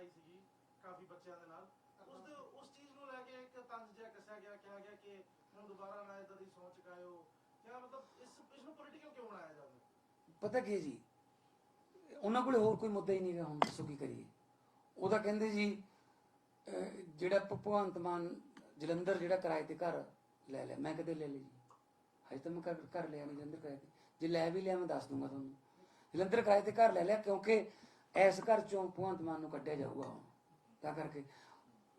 ਧੱਕਾਈ ਸੀਗੀ ਕਾਫੀ ਬੱਚਿਆਂ ਦੇ ਨਾਲ। ਉਸ ਦੇ ਉਸ ਚੀਜ਼ ਨੂੰ ਲੈ ਕੇ ਇੱਕ ਤੰਜ ਜਿਹਾ ਕੱਸਿਆ ਗਿਆ, ਕਿਹਾ ਗਿਆ ਕਿ ਹੁਣ ਦੁਬਾਰਾ ਨਾ ਇਦਾਂ ਦੀ ਸੋਚ ਚੁਕਾਇਓ। ਕਿਆ ਮਤਲਬ ਇਸ ਇਸ ਨੂੰ ਪੋਲੀਟੀਕਲ ਕਿਉਂ ਬਣਾਇਆ ਜਾਂਦਾ? ਪਤਾ ਕੀ ਜੀ? ਉਹਨਾਂ ਕੋਲੇ ਹੋਰ ਕੋਈ ਮੁੱਦਾ ਹੀ ਨਹੀਂਗਾ ਹੁਣ ਦੱਸੋ ਕੀ ਕਰੀਏ। ਉਹਦਾ ਕਹਿੰਦੇ ਜੀ ਜਿਹੜਾ ਭਗਵੰਤ ਮਾਨ, ਜਲੰਧਰ ਜਿਹੜਾ ਕਿਰਾਏ ਤੇ ਘਰ ਲੈ ਲਿਆ, ਮੈਂ ਕਦੇ ਲੈ ਲਈ ਜੀ। ਹਜੇ ਤਾਂ ਮੈਂ ਘਰ ਘਰ ਲਿਆ ਨਹੀਂ ਜਲੰਧਰ ਕਿਰਾਏ ਤੇ। ਜੇ ਲੈ ਵੀ ਲਿਆ, ਮੈਂ ਦੱਸ ਦੂੰਗਾ ਤੁਹਾਨੂੰ। ਜਲੰਧਰ ਕਿਰਾਏ ਤੇ ਘਰ ਲੈ ਲਿਆ, ਕਿਉਂਕਿ ਇਸ ਘਰ ਚੋਂ ਭਗਵੰਤ ਮਾਨ ਨੂੰ ਕੱਢਿਆ ਜਾਊਗਾ ਹੁਣ ਤਾਂ ਕਰਕੇ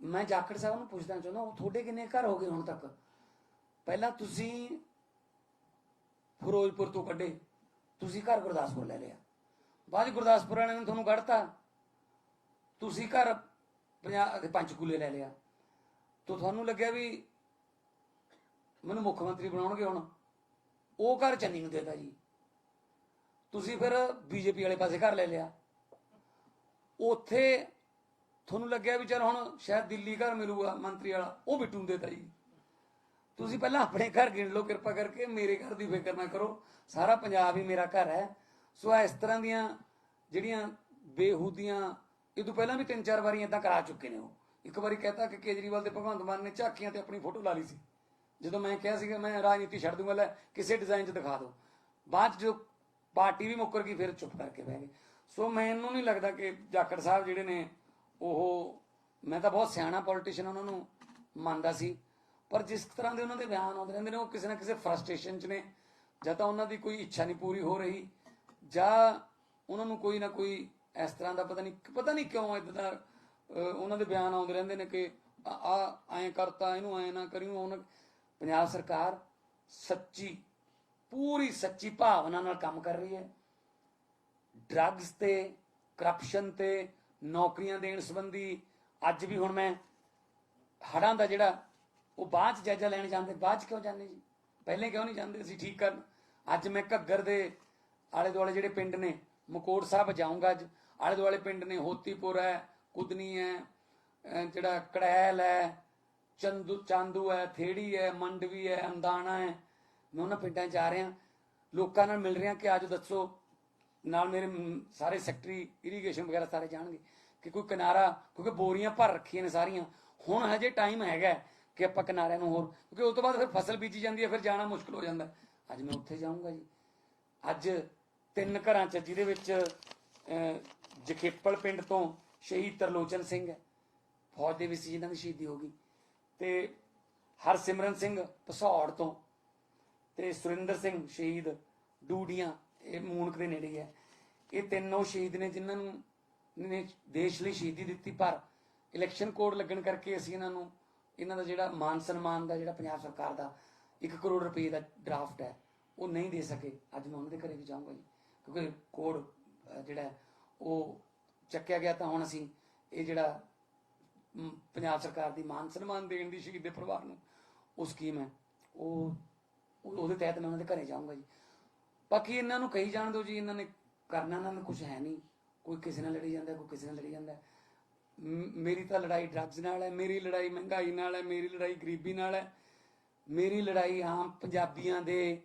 ਮੈਂ ਜਾਖੜ ਸਾਹਿਬ ਨੂੰ ਪੁੱਛਣਾ ਚਾਹੁੰਦਾ, ਉਹ ਤੁਹਾਡੇ ਕਿੰਨੇ ਘਰ ਹੋ ਗਏ ਹੁਣ ਤੱਕ? ਪਹਿਲਾਂ ਤੁਸੀਂ ਫਿਰੋਜ਼ਪੁਰ ਤੋਂ ਕੱਢੇ, ਤੁਸੀਂ ਘਰ ਗੁਰਦਾਸਪੁਰ ਲੈ ਲਿਆ। ਬਾਅਦ 'ਚ ਗੁਰਦਾਸਪੁਰ ਵਾਲਿਆਂ ਨੇ ਤੁਹਾਨੂੰ ਕੱਢਤਾ। ਤੁਸੀਂ ਘਰ ਪੰਜਾਬ ਪੰਚਕੂਲੇ ਲੈ ਲਿਆ। ਤਾਂ ਤੁਹਾਨੂੰ ਲੱਗਿਆ ਵੀ ਮੈਨੂੰ ਮੁੱਖ ਮੰਤਰੀ ਬਣਾਉਣਗੇ ਹੁਣ। ਉਹ ਘਰ ਚੰਨੀ ਨੂੰ ਦੇਤਾ ਜੀ। ਤੁਸੀਂ ਫਿਰ ਬੀਜੇਪੀ ਵਾਲੇ ਪਾਸੇ ਘਰ ਲੈ ਲਿਆ। ਉੱਥੇ ਤੁਹਾਨੂੰ ਲੱਗਿਆ ਵੀ ਚਲ ਹੁਣ ਸ਼ਾਇਦ ਦਿੱਲੀ ਘਰ ਮਿਲੂਗਾ ਮੰਤਰੀ ਵਾਲਾ, ਉਹ ਬਿੱਟੂ ਨੂੰ ਦੇਤਾ ਜੀ ਤੁਸੀਂ ਪਹਿਲਾਂ ਆਪਣੇ ਘਰ ਗਿਣ ਲਓ, ਕਿਰਪਾ ਕਰਕੇ ਮੇਰੇ ਘਰ ਦੀ ਫਿਕਰ ਨਾ ਕਰੋ। ਸਾਰਾ ਪੰਜਾਬ ਹੀ ਮੇਰਾ ਘਰ ਹੈ। ਸੋ ਇਸ ਤਰ੍ਹਾਂ ਦੀਆਂ ਜਿਹੜੀਆਂ ਬੇਹੂਦੀਆਂ, ਇਹ ਤੋਂ ਪਹਿਲਾਂ ਵੀ ਤਿੰਨ ਚਾਰ ਵਾਰੀ ਇਦਾਂ ਕਰਾ ਚੁੱਕੇ ਨੇ ਉਹ। ਇੱਕ ਵਾਰੀ ਕਹਤਾ ਕਿ ਕੇਜਰੀਵਾਲ ਤੇ ਭਗਵੰਤ ਮਾਨ ਨੇ ਝਾਕੀਆਂ ਤੇ ਆਪਣੀ ਫੋਟੋ ਲਾ ਲਈ ਸੀ। ਜਦੋਂ ਮੈਂ ਕਿਹਾ ਸੀਗਾ, ਮੈਂ ਰਾਜਨੀਤੀ ਛੱਡ ਦੂੰਗਾ, ਲੈ, ਕਿਸੇ ਡਿਜ਼ਾਈਨ 'ਚ ਦਿਖਾ ਦਿਓ। ਬਾਅਦ 'ਚ ਜੋ ਪਾਰਟੀ ਵੀ ਮੁੱਕਰ ਗਈ, ਫਿਰ ਚੁੱਪ ਕਰਕੇ ਬਹਿ ਗਏ। ਸੋ ਮੈਨੂੰ ਨਹੀਂ ਲੱਗਦਾ ਕਿ ਜਾਖੜ ਸਾਹਿਬ ਜਿਹੜੇ ਨੇ ਉਹ ਮੈਂ ਤਾਂ ਬਹੁਤ ਸਿਆਣਾ ਪੋਲੀਟੀਸ਼ੀਅਨ ਉਹਨਾਂ ਨੂੰ ਮੰਨਦਾ ਸੀ। ਪਰ ਜਿਸ ਤਰ੍ਹਾਂ ਦੇ ਉਹਨਾਂ ਦੇ ਬਿਆਨ ਆਉਂਦੇ ਰਹਿੰਦੇ ਨੇ ਉਹ ਕਿਸੇ ਨਾ ਕਿਸੇ ਫਰਸਟ੍ਰੇਸ਼ਨ 'ਚ ਨੇ ਜਾਂ ਤਾਂ ਉਹਨਾਂ ਦੀ ਕੋਈ ਇੱਛਾ ਨਹੀਂ ਪੂਰੀ ਹੋ ਰਹੀ ਜਾਂ ਉਹਨਾਂ ਨੂੰ ਕੋਈ ਨਾ ਕੋਈ ਇਸ ਤਰ੍ਹਾਂ ਦਾ ਪਤਾ ਨਹੀਂ ਪਤਾ ਨਹੀਂ ਕਿਉਂ ਇਦਾਂ ਦਾ ਅਹ, ਉਹਨਾਂ ਦੇ ਬਿਆਨ ਆਉਂਦੇ ਰਹਿੰਦੇ ਨੇ ਕਿ ਆ ਐਂ ਕਰਤਾ ਇਹਨੂੰ ਐਂ ਨਾ ਕਰਿਓ ਹੁਣ ਪੰਜਾਬ ਸਰਕਾਰ ਸੱਚੀ ਪੂਰੀ ਸੱਚੀ ਭਾਵਨਾ ਨਾਲ ਕੰਮ ਕਰ ਰਹੀ ਹੈ। ਡਰੱਗਸ ਤੇ ਕਰਪਸ਼ਨ ਤੇ, ਨੌਕਰੀਆਂ ਦੇਣ ਸੰਬੰਧੀ ਅੱਜ ਵੀ ਹੁਣ ਮੈਂ ਹੜਾਂ ਦਾ ਜਿਹੜਾ, ਉਹ ਬਾਅਦ ਚ ਜਾਇਜ਼ਾ ਲੈਣ ਜਾਂਦੇ, ਬਾਅਦ ਚ ਕਿਉਂ ਜਾਂਦੇ ਜੀ? ਪਹਿਲੇ ਕਿਉਂ ਨਹੀਂ ਜਾਂਦੇ ਅਸੀਂ ਠੀਕ ਕਰਨ? ਅੱਜ ਮੈਂ ਘੱਗਰ ਦੇ ਆਲੇ ਦੁਆਲੇ ਜਿਹੜੇ ਪਿੰਡ ਨੇ, ਮਕੋੜ ਸਾਹਿਬ ਜਾਊਂਗਾ ਅੱਜ। ਆਲੇ ਦੁਆਲੇ ਪਿੰਡ ਨੇ, ਹੋਤੀਪੁਰ ਹੈ, ਕੁਦਨੀ ਹੈ ਜਿਹੜਾ ਕੜੈਲ ਹੈ, ਚੰਦੂ, ਚਾਂਦੂ ਹੈ, ਥੇੜੀ ਹੈ, ਮੰਡਵੀ ਹੈ ਅੰਦਾਣਾ ਹੈ। ਮੈਂ ਉਹਨਾਂ ਪਿੰਡਾਂ 'ਚ ਜਾ ਰਿਹਾ। ਲੋਕਾਂ ਨਾਲ ਮਿਲ ਰਿਹਾ ਕਿ ਅੱਜ ਦੱਸੋ ਨਾਲ ਮੇਰੇ ਸਾਰੇ ਸੈਕਟਰੀ ਇਰੀਗੇਸ਼ਨ ਵਗੈਰਾ ਸਾਰੇ ਜਾਣਗੇ ਕਿ ਕੋਈ ਕਿਨਾਰਾ, ਕਿਉਂਕਿ ਬੋਰੀਆਂ ਭਰ ਰੱਖੀਆਂ ਨੇ ਸਾਰੀਆਂ। ਹੁਣ ਹਜੇ ਟਾਈਮ ਹੈਗਾ ਕਿ ਆਪਾਂ ਕਿਨਾਰਿਆਂ ਨੂੰ ਹੋਰ, ਕਿਉਂਕਿ ਉਸ ਤੋਂ ਬਾਅਦ ਫਿਰ ਫਸਲ ਬੀਜੀ ਜਾਂਦੀ ਹੈ, ਫਿਰ ਜਾਣਾ ਮੁਸ਼ਕਲ ਹੋ ਜਾਂਦਾ ਅੱਜ ਮੈਂ ਉੱਥੇ ਜਾਊਂਗਾ ਜੀ। ਅੱਜ ਤਿੰਨ ਘਰਾਂ 'ਚ, ਜਿਹਦੇ ਵਿੱਚ ਜਖੇਪਲ ਪਿੰਡ ਤੋਂ ਸ਼ਹੀਦ ਤਰਲੋਚਨ ਸਿੰਘ ਹੈ। ਫੌਜ ਦੇ ਵਿੱਚ ਸੀ, ਜਿਨ੍ਹਾਂ ਦੀ ਸ਼ਹੀਦੀ ਹੋ ਗਈ। ਤੇ ਹਰਸਿਮਰਨ ਸਿੰਘ ਪਸੌੜ ਤੋਂ ਤੇ ਸੁਰਿੰਦਰ ਸਿੰਘ ਸ਼ਹੀਦ ਡੂਡੀਆਂ ਇਹ ਮੂਨਕ ਦੇ ਨੇੜੇ ਹੈ ਇਹ ਤਿੰਨੋਂ ਸ਼ਹੀਦ ਨੇ ਜਿਨ੍ਹਾਂ ਨੂੰ ਨੇ ਦੇਸ਼ ਲਈ ਸ਼ਹੀਦੀ ਦਿੱਤੀ, ਪਰ ਇਲੈਕਸ਼ਨ ਕੋਡ ਲੱਗਣ ਕਰਕੇ ਅਸੀਂ ਇਹਨਾਂ ਨੂੰ ਇਹਨਾਂ ਦਾ ਜਿਹੜਾ ਮਾਨ ਸਨਮਾਨ ਦਾ ਜਿਹੜਾ ਪੰਜਾਬ ਸਰਕਾਰ ਦਾ 1 ਕਰੋੜ ਰੁਪਏ ਦਾ ਡਰਾਫਟ ਹੈ, ਉਹ ਨਹੀਂ ਦੇ ਸਕੇ। ਅੱਜ ਮੈਂ ਉਹਨਾਂ ਦੇ ਘਰੇ ਵੀ ਜਾਊਂਗਾ ਜੀ, ਕਿਉਂਕਿ ਕੋਡ ਜਿਹੜਾ ਉਹ ਚੱਕਿਆ ਗਿਆ ਤਾਂ ਹੁਣ ਅਸੀਂ ਇਹ ਜਿਹੜਾ ਪੰਜਾਬ ਸਰਕਾਰ ਦੀ ਮਾਨ ਸਨਮਾਨ ਦੇਣ ਦੀ ਸ਼ਹੀਦ ਦੇ ਪਰਿਵਾਰ ਨੂੰ, ਉਹ ਸਕੀਮ ਹੈ। ਉਹ ਉਹ- ਉਹਦੇ ਤਹਿਤ ਮੈਂ ਉਹਨਾਂ ਦੇ ਘਰੇ ਜਾਊਂਗਾ ਜੀ। ਬਾਕੀ ਇਹਨਾਂ ਨੂੰ ਕਹੀ ਜਾਣ ਦਿਓ ਜੀ, ਇਹਨਾਂ ਨੇ ਕਰਨਾ, ਇਹਨਾਂ ਨੂੰ ਕੁਝ ਹੈ ਨਹੀਂ। ਕੋਈ ਕਿਸੇ ਨਾਲ ਲੜੀ ਜਾਂਦਾ, ਕੋਈ ਕਿਸੇ ਨਾਲ ਲੜੀ ਜਾਂਦਾ। ਮ- ਮੇਰੀ ਤਾਂ ਲੜਾਈ ਡਰੱਗਸ ਨਾਲ ਹੈ, ਮੇਰੀ ਲੜਾਈ ਮਹਿੰਗਾਈ ਨਾਲ ਹੈ, ਮੇਰੀ ਲੜਾਈ ਗਰੀਬੀ ਨਾਲ ਹੈ। ਮੇਰੀ ਲੜਾਈ ਆਮ ਪੰਜਾਬੀਆਂ ਦੇ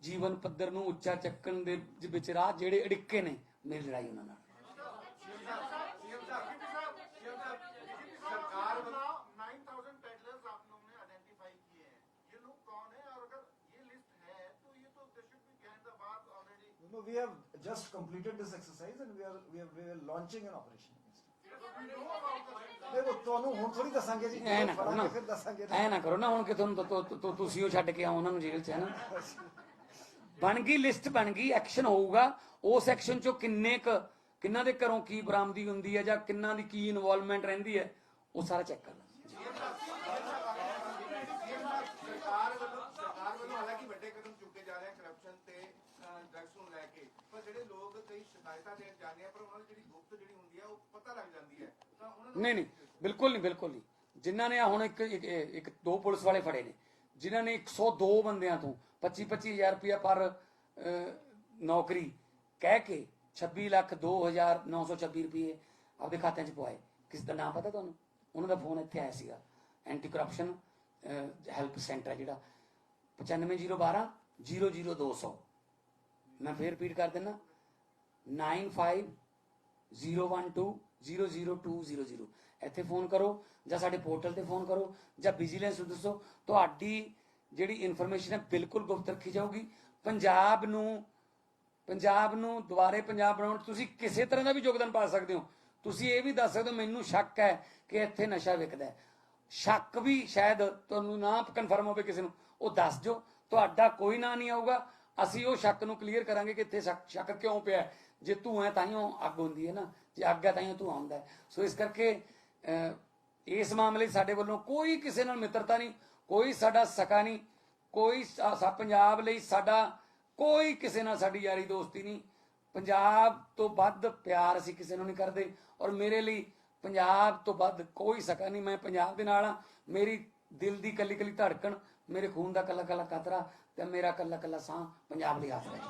ਜੀਵਨ ਪੱਧਰ ਨੂੰ ਉੱਚਾ ਚੱਕਣ ਦੇ ਵਿੱਚ ਰਾਹ ਜਿਹੜੇ ਅੜਿੱਕੇ ਨੇ, ਮੇਰੀ ਲੜਾਈ ਉਹਨਾਂ ਨਾਲ। No, we have just completed this exercise and we are we are, we are launching an operation. ਦੇਖੋ ਤੁਹਾਨੂੰ ਹੁਣ ਥੋੜੀ ਦੱਸਾਂਗੇ ਜੀ ਐ ਨਾ ਕਰੋ ਨਾ ਫਿਰ ਦੱਸਾਂਗੇ ਐ ਨਾ ਕਰੋ ਨਾ ਹੁਣ ਕਿ ਤੁਹਾਨੂੰ ਤੁ- ਤੁਸੀਂ ਉਹ ਛੱਡ ਕੇ ਆਓ ਉਹਨਾਂ ਨੂੰ ਜੇਲ੍ਹ 'ਚ ਹੈ ਨਾ ਬਣ ਗਈ ਲਿਸਟ ਬਣ ਗਈ ਐਕਸ਼ਨ ਹੋਊਗਾ ਉਸ ਐਕਸ਼ਨ 'ਚੋਂ ਕਿੰਨੇ ਕ ਕਿੰਨਾਂ ਦੇ ਘਰੋਂ ਕੀ ਬਰਾਮਦੀ ਹੁੰਦੀ ਹੈ ਜਾਂ ਕਿੰਨਾਂ ਦੀ ਕੀ ਇਨਵੋਲਵਮੈਂਟ ਰਹਿੰਦੀ ਹੈ ਉਹ ਸਾਰਾ ਚੈੱਕ ਕਰਨਾ ਸਰਕਾਰ ਵੱਲੋਂ ਸਰਕਾਰ ਵੱਲੋਂ ਹਾਲਾਂਕਿ ਵੱਡੇ ਕਦਮ ਚੁੱਕੇ ਜਾ ਰਹੇ ਹਨ ਕਰਪਸ਼ਨ ਤੇ ਡਰੱਗਸ ਨੂੰ ਲੈ ਕੇ ਪਰ ਜਿਹੜੇ ਲੋਕ ਕਈ ਸ਼ਿਕਾਇਤਾਂ ਦੇਣ ਜਾਂਦੇ ਆ ਪਰ ਉਹਨਾਂ ਦੀ ਜਿਹੜੀ ਗੁਪਤ ਜਿਹੜੀ ਹੁੰਦੀ ਆ ਉਹ ਪਤਾ ਲੱਗ ਜਾਂਦੀ ਹੈ। ਤਾਂ ਉਹਨਾਂ ਨੂੰ ਨਹੀਂ ਨਹੀਂ ਬਿਲਕੁਲ ਨਹੀਂ ਬਿਲਕੁਲ ਨਹੀਂ। ਜਿਨ੍ਹਾਂ ਨੇ ਆਹ ਹੁਣ ਇੱਕ ਇੱਕ- ਇੱਕ ਦੋ ਪੁਲਿਸ ਵਾਲੇ ਫੜੇ ਨੇ ਜਿਨ੍ਹਾਂ ਨੇ 102 ਬੰਦਿਆਂ ਤੋਂ 25 25000 ਰੁਪਇਆ ਪਰ ਅਹ, ਨੌਕਰੀ ਕਹਿ ਕੇ 26 ਲੱਖ 2926 ਰੁਪਏ ਆਪਦੇ ਖਾਤਿਆਂ 'ਚ ਪਵਾਏ। ਕਿਸ ਦਾ ਨਾਮ ਪਤਾ ਤੁਹਾਨੂੰ? ਉਹਨਾਂ ਦਾ ਫੋਨ ਇੱਥੇ ਆਇਆ ਸੀਗਾ। ਐਂਟੀ ਕਰਪਸ਼ਨ ਹੈਲਪ ਸੈਂਟਰ ਜਿਹੜਾ। 95012 00200 ਮੈਂ ਫੇਰ ਰਿਪੀਟ ਕਰ ਦਿੰਦਾ। 95 012002000 ਇੱਥੇ ਫੋਨ ਕਰੋ ਜਾਂ ਸਾਡੇ ਪੋਰਟਲ ਤੇ ਫੋਨ ਕਰੋ ਜਾਂ ਵਿਜੀਲੈਂਸ ਨੂੰ ਦੱਸੋ। ਤੁਹਾਡੀ ਜਿਹੜੀ ਇਨਫੋਰਮੇਸ਼ਨ ਹੈ ਬਿਲਕੁਲ ਗੁਪਤ ਰੱਖੀ ਜਾਊਗੀ। ਪੰਜਾਬ ਨੂੰ ਪੰਜਾਬ ਨੂੰ ਦੁਬਾਰੇ ਪੰਜਾਬ ਬਣਾਉਣ ਤੁਸੀਂ ਕਿਸੇ ਤਰ੍ਹਾਂ ਦਾ ਵੀ ਯੋਗਦਾਨ ਪਾ ਸਕਦੇ ਹੋ। ਤੁਸੀਂ ਇਹ ਵੀ ਦੱਸ ਸਕਦੇ ਹੋ, ਮੈਨੂੰ ਸ਼ੱਕ ਹੈ ਕਿ ਇੱਥੇ ਨਸ਼ਾ ਵਿਕਦਾ ਸ਼ੱਕ ਵੀ ਸ਼ਾਇਦ ਤੁਹਾਨੂੰ ਨਾ ਕਨਫਰਮ ਹੋਵੇ ਕਿਸੇ ਨੂੰ। ਉਹ ਦੱਸ ਦਿਓ। ਤੁਹਾਡਾ ਕੋਈ ਨਾਂ ਨਹੀਂ ਆਊਗਾ। ਅਸੀਂ ਉਹ ਸ਼ੱਕ ਨੂੰ ਕਲੀਅਰ ਕਰਾਂਗੇ ਕਿ ਇੱਥੇ ਸ਼ੱਕ ਕਿਉਂ ਪਿਆ ਜੇ ਧੂਆਂ ਹੈ ਤਾਂ ਹੀ ਅੱਗ ਹੁੰਦੀ ਹੈ ਨਾ, ਜੇ ਅੱਗ ਹੈ ਤਾਂ ਹੀ ਉਹ ਧੂਆਂ ਸੋ ਇਸ ਕਰਕੇ ਇਸ ਮਾਮਲੇ ਸਾਡੇ ਵੱਲੋਂ ਕੋਈ ਕਿਸੇ ਨਾਲ ਮਿੱਤਰਤਾ ਨਹੀਂ, ਕੋਈ ਸਾਡਾ ਸਕਾ ਨਹੀਂ, ਕੋਈ ਪੰਜਾਬ ਲਈ ਸਾਡਾ ਕੋਈ ਕਿਸੇ ਨਾਲ ਸਾਡੀ ਯਾਰੀ ਦੋਸਤੀ ਨਹੀਂ। ਪੰਜਾਬ ਤੋਂ ਵੱਧ ਪਿਆਰ ਅਸੀਂ ਕਿਸੇ ਨੂੰ ਨਹੀਂ ਕਰਦੇ ਔਰ ਮੇਰੇ ਲਈ ਪੰਜਾਬ ਤੋਂ ਵੱਧ ਕੋਈ ਸਕਾ ਨਹੀਂ। ਮੈਂ ਪੰਜਾਬ ਦੇ ਨਾਲ ਆ ਮੇਰੀ ਦਿਲ ਦੀ ਕੱਲੀ ਕੱਲੀ ਧੜਕਣ, ਮੇਰੇ ਖੂਨ ਦਾ ਕੱਲਾ ਕੱਲਾ ਕਤਰਾ ਤੇ ਮੇਰਾ ਕੱਲਾ ਕੱਲਾ ਸਾਹ ਪੰਜਾਬ ਦੀ ਆਸਰਾ ਹੈ।